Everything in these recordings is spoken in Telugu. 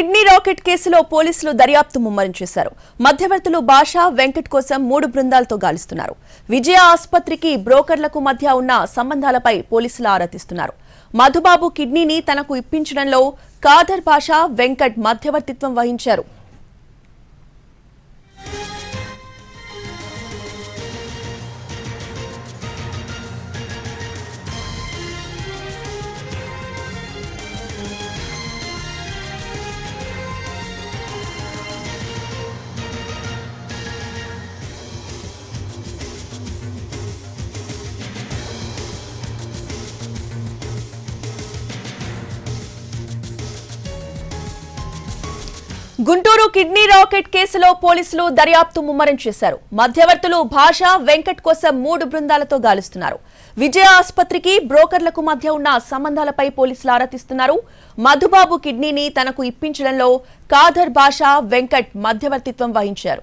కిడ్నీ రాకెట్ కేసులో పోలీసులు దర్యాప్తు ముమ్మరం చేశారు. మధ్యవర్తులు బాషా వెంకట్ కోసం మూడు బృందాలతో గాలిస్తున్నారు. విజయ ఆసుపత్రికి బ్రోకర్లకు మధ్య ఉన్న సంబంధాలపై పోలీసులు ఆరా తీస్తున్నారు. మధుబాబు కిడ్నీని తనకు ఇప్పించడంలో కాదర్ భాష వెంకట్ మధ్యవర్తిత్వం వహించారు. గుంటూరు కిడ్నీ రాకెట్ కేసులో పోలీసులు దర్యాప్తు ముమ్మరం చేశారు. మధ్యవర్తులు భాష వెంకట్ కోసం మూడు బృందాలతో గాలిస్తున్నారు. విజయ ఆసుపత్రికి బ్రోకర్లకు మధ్య ఉన్న సంబంధాలపై పోలీసులు ఆరా తీస్తున్నారు. మధుబాబు కిడ్నీని తనకు ఇప్పించడంలో కాదర్ భాష వెంకట్ మధ్యవర్తిత్వం వహించారు.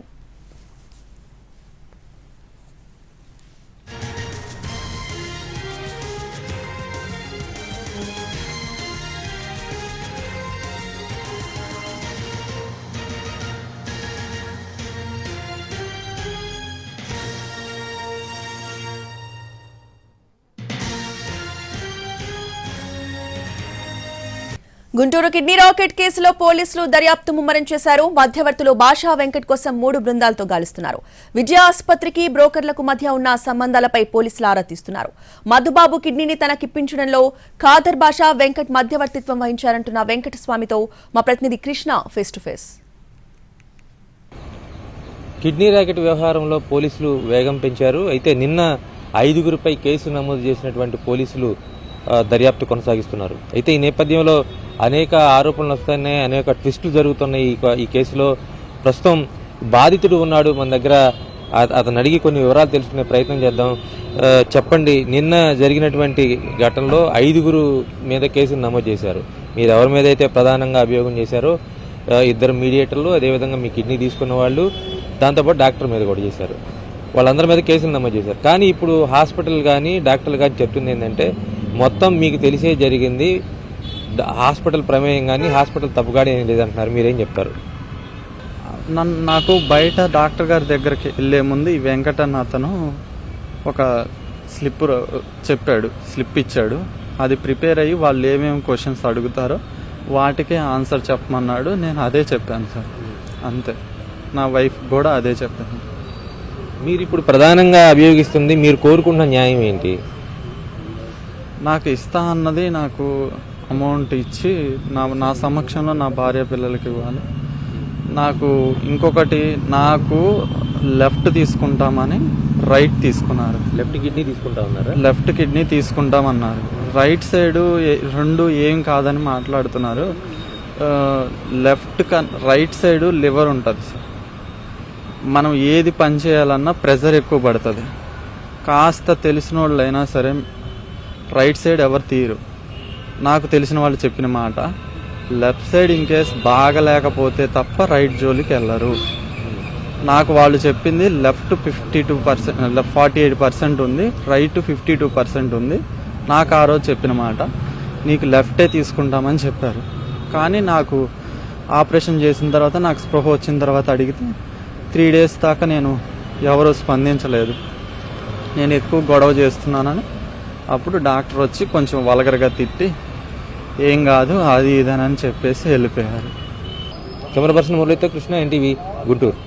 గుంటూరు కిడ్నీ రాకెట్ కేసులో పోలీసులు దర్యాప్తు ముమ్మరం చేశారు. మధ్యవర్తులు భాషా వెంకట్ కోసం మూడు బృందాలతో గాలిస్తున్నారు. విజయ ఆసుపత్రికి బ్రోకర్లకు మధ్య ఉన్న సంబంధాలపై పోలీసులు ఆరా తీస్తున్నారు. మధుబాబు కిడ్నీని తనకిప్పించడంలో ఖాదర్ భాషా వెంకట్ మధ్యవర్తిత్వం వహించారంటున్న వెంకటస్వామితో మా ప్రతినిధి Krishna face to face kidney racket వ్యవహారంలో పోలీసులు వేగం పెంచారు. అయితే నిన్న ఐదుగురిపై కేసు నమోదు చేసినటువంటి పోలీసులు దర్యాప్తు కొనసాగిస్తున్నారు. అయితే ఈ నేపథ్యంలో అనేక ఆరోపణలు వస్తున్నాయి అనేక ట్విస్టులు జరుగుతున్నాయి ఈ ఈ కేసులో. ప్రస్తుతం బాధితుడు ఉన్నాడు మన దగ్గర. అతను అడిగి కొన్ని వివరాలు తెలుసుకునే ప్రయత్నం చేద్దాం. చెప్పండి నిన్న జరిగినటువంటి ఘటనలో ఐదుగురు మీద కేసులు నమోదు చేశారు. మీరు ఎవరి మీద అయితే ప్రధానంగా అభియోగం చేశారో ఇద్దరు మీడియేటర్లు అదేవిధంగా మీ కిడ్నీ తీసుకున్న వాళ్ళు దాంతోపాటు డాక్టర్ మీద కూడా చేశారు. వాళ్ళందరి మీద కేసులు నమోదు చేశారు. కానీ ఇప్పుడు హాస్పిటల్ కానీ డాక్టర్లు కానీ చెప్తుంది ఏంటంటే మొత్తం మీకు తెలిసే జరిగింది. హాస్పిటల్ ప్రమేయం కానీ హాస్పిటల్ తప్పుగానే ఏం లేదంటున్నారు. మీరేం చెప్తారు? నన్ను నాకు బయట డాక్టర్ గారి దగ్గరికి వెళ్ళే ముందు ఈ వెంకట అన్న అతను ఒక స్లిప్ చెప్పాడు. స్లిప్ ఇచ్చాడు. అది ప్రిపేర్ అయ్యి వాళ్ళు ఏమేమి క్వశ్చన్స్ అడుగుతారో వాటికే ఆన్సర్ చెప్పమన్నాడు. నేను అదే చెప్పాను సార్. అంతే. నా వైఫ్ కూడా అదే చెప్పాను. మీరు ఇప్పుడు ప్రధానంగా అభియోగిస్తుంది మీరు కోరుకుంటున్న న్యాయం ఏంటి? నాకు ఇస్తా అన్నది నాకు అమౌంట్ ఇచ్చి నా నా సమక్షంలో నా భార్య పిల్లలకి ఇవ్వాలి. నాకు ఇంకొకటి నాకు లెఫ్ట్ తీసుకుంటామని రైట్ తీసుకున్నారు. లెఫ్ట్ కిడ్నీ తీసుకుంటా ఉన్నారా? లెఫ్ట్ కిడ్నీ తీసుకుంటామన్నారు. రైట్ సైడ్ రెండు ఏం కాదని మాట్లాడుతున్నారు. లెఫ్ట్ కన్ రైట్ సైడ్ లివర్ ఉంటుంది సార్. మనం ఏది పని చేయాలన్నా ప్రెజర్ ఎక్కువ పడుతుంది. కాస్త తెలిసిన వాళ్ళు అయినా సరే రైట్ సైడ్ ఎవరు తీరు. నాకు తెలిసిన వాళ్ళు చెప్పిన మాట లెఫ్ట్ సైడ్ ఇన్ కేస్ బాగలేకపోతే తప్ప రైట్ జోలికి వెళ్ళరు. నాకు వాళ్ళు చెప్పింది left fifty two percent forty eight percent ఉంది రైట్ ఫిఫ్టీ టూ పర్సెంట్ ఉంది. నాకు ఆ రోజు చెప్పిన మాట నీకు లెఫ్టే తీసుకుంటామని చెప్పారు. కానీ నాకు ఆపరేషన్ చేసిన తర్వాత నాకు స్పృహ వచ్చిన తర్వాత అడిగితే త్రీ డేస్ దాకా నేను ఎవరు స్పందించలేదు. నేను ఎక్కువ గొడవ చేస్తున్నానని అప్పుడు డాక్టర్ వచ్చి కొంచెం వలగరగా తిట్టి ఏం కాదు అది ఇదని చెప్పేసి వెళ్ళిపోయారు. కెమెరా పర్సన్ మురళితో కృష్ణ ఎన్టీవీ గుంటూరు.